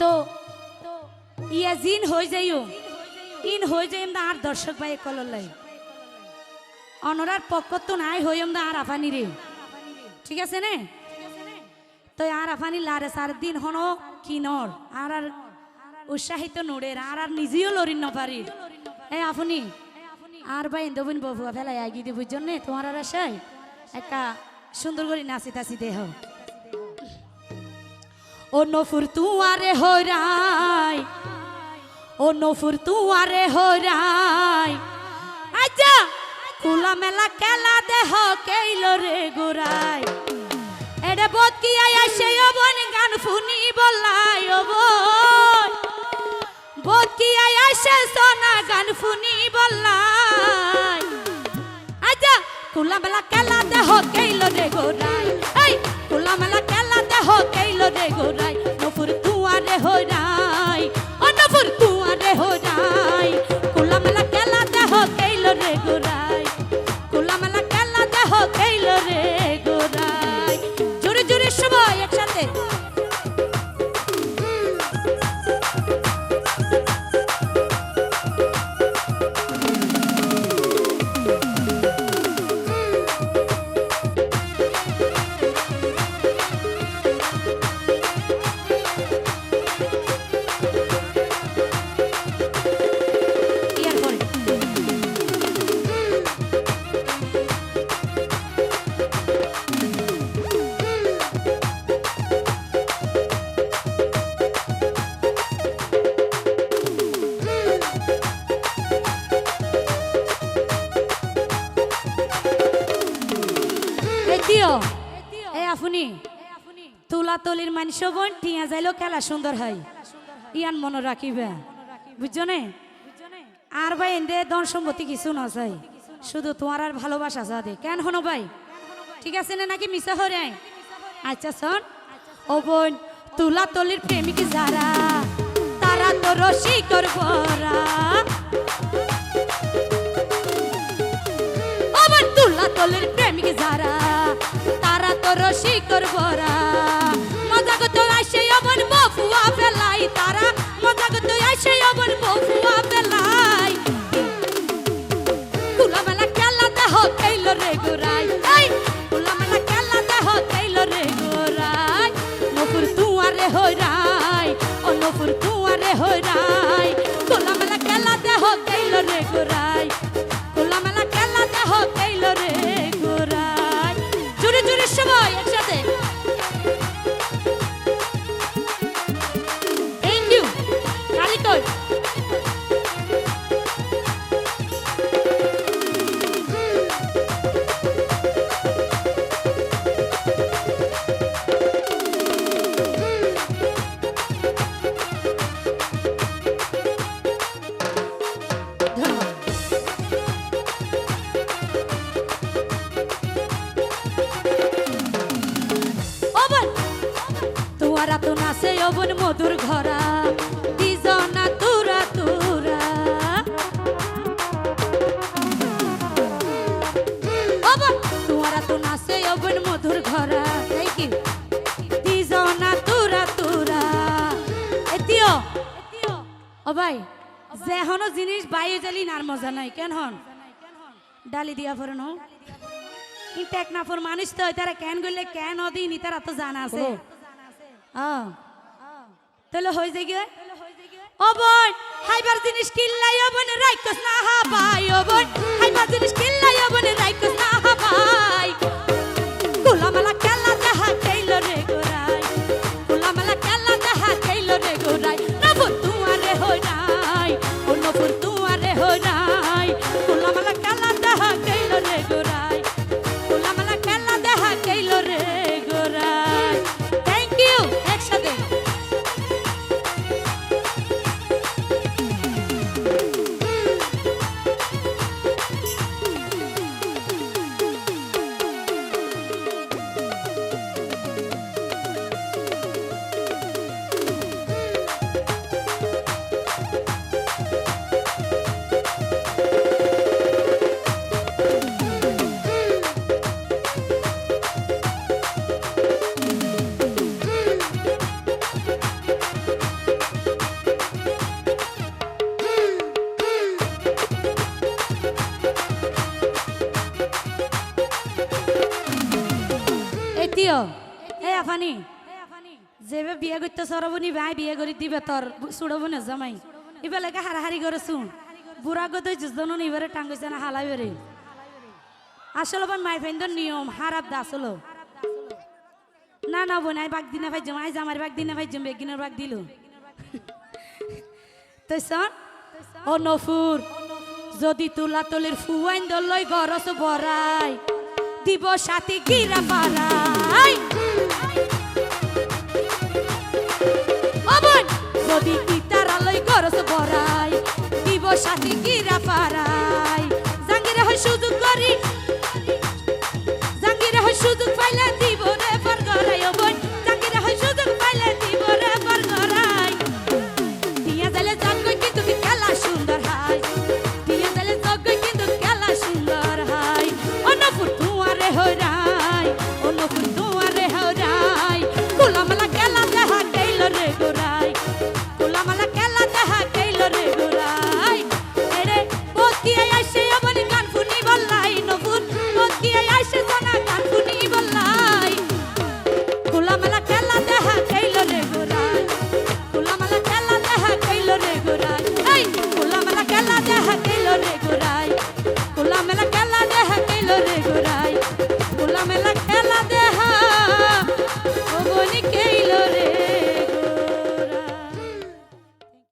তো ইয়া জিন হয়ে যাইও। ইন হয়ে যাই আমরা আর দর্শক ভাই কললাই অনরার পক্ষ তো নাই হই আমরা আর আফানি রে। ঠিক আছে নে? তো আর আফানি লারে সার দিন হন কিনর। আর আর উৎসাহিত নোড়ের। আর আর নিজেও লরিন নপারি এ আপনি আর ভাই ইন্দবিন বহুয়া ফেলাই আগি দিব জন্য তোমার আর আসাই একা সুন্দর করে নাচি তাচি দেহ ও নফুর তুয়ারে হরাই ও নফুর তুয়ারে হরাই আচ্ছা খোলা মেলা খেলা দেহ কেইল রে গোরাই। এডে বোধ কি আয়া সেই অবন গান ফুনি বলাই অবন বোধ কি আয়া সে সোনা গান ফুনি বলাই আচ্ছা খোলা মেলা খেলা দেহ কেইল রে গোরাই। রে গোরাই নফুর তুয়ারে হরাই ও নফুর তুয়ারে হরাই খোলা মেলা আপনি তুলা তলির মানুষ বোন টিয়া যাইলেও খেলা সুন্দর হয়। ইয়ান মনে রাখিবে। বুঝছ নে আর ভাই এন্দে ধন সম্পত্তি কিছু না চাই। শুধু তোমার আর ভালোবাসা যা দে। কেন হনো ভাই? ঠিক আছে না নাকি মিশা হরে আচ্ছা শোন। ও বোন তুলা তলির প্রেমিক যারা তারা তো রসি করবরা আমার তুলা তলের প্রেমিক যারা করবরা মজা করতে আসে আমার বফুয়া ফেলাই তারা। মজা করতে আসে আমার বফুয়া ফেলাই তুলা মেলা খেলা দেহ কেইল রে গোরাই। এই তুলা মেলা খেলা দেহ কেইল রে গোরাই। নপুর তুয়ারে হইরাই ও নপুর তুয়ারে হইরাই। তুলা মেলা খেলা দেহ কেইল রে গোরাই। অবন মধুর ঘরা দিজনা তুরা তুরা। অবন তুয়ারা তো নাচে অবন মধুর ঘরা থ্যাংক ইউ দিজনা তুরা তুরা। এতিও ও ভাই যে হনো জিনিস বাইরে জালি নার মজা নাই কেন হন? ডালি দিয়া ফরেন হোক ইনটেক না ফর মানুষ তো তারা কেন গলে কেন দিন তারা তো জানা আছে। হ্যাঁ তাহলে হয়ে যায় গিয়ে? ও বোন, হাইবার জিনিস কিল্লাই ও বোন রাইকস না হা অবন হাইবার জিনিস কিল্লাই আফানি, যেবে বিয়ে করতে ভাই, বিয়ে দিবে তোর জামাই। হারাহারি করে শুন এবারে টাঙ্গিছে না হালাই আসলে মাই ফেন্দর নিয়ম, হারাপ দা আসলো। না না বোনাই বাগ দিনে ভাই জমাই জামার বাগ দিনে ভাই জম বেগিনের বাগ দিল। তো শোন ও নফুর, যদি তুলা তলির ফুয়াইন দলই গরস দিব সাথে গিরা নাই অবন যদি গিটার আলোয় গরস বড়াই দিব সাথে গিরা পারা হাকিল রে গোড়ায়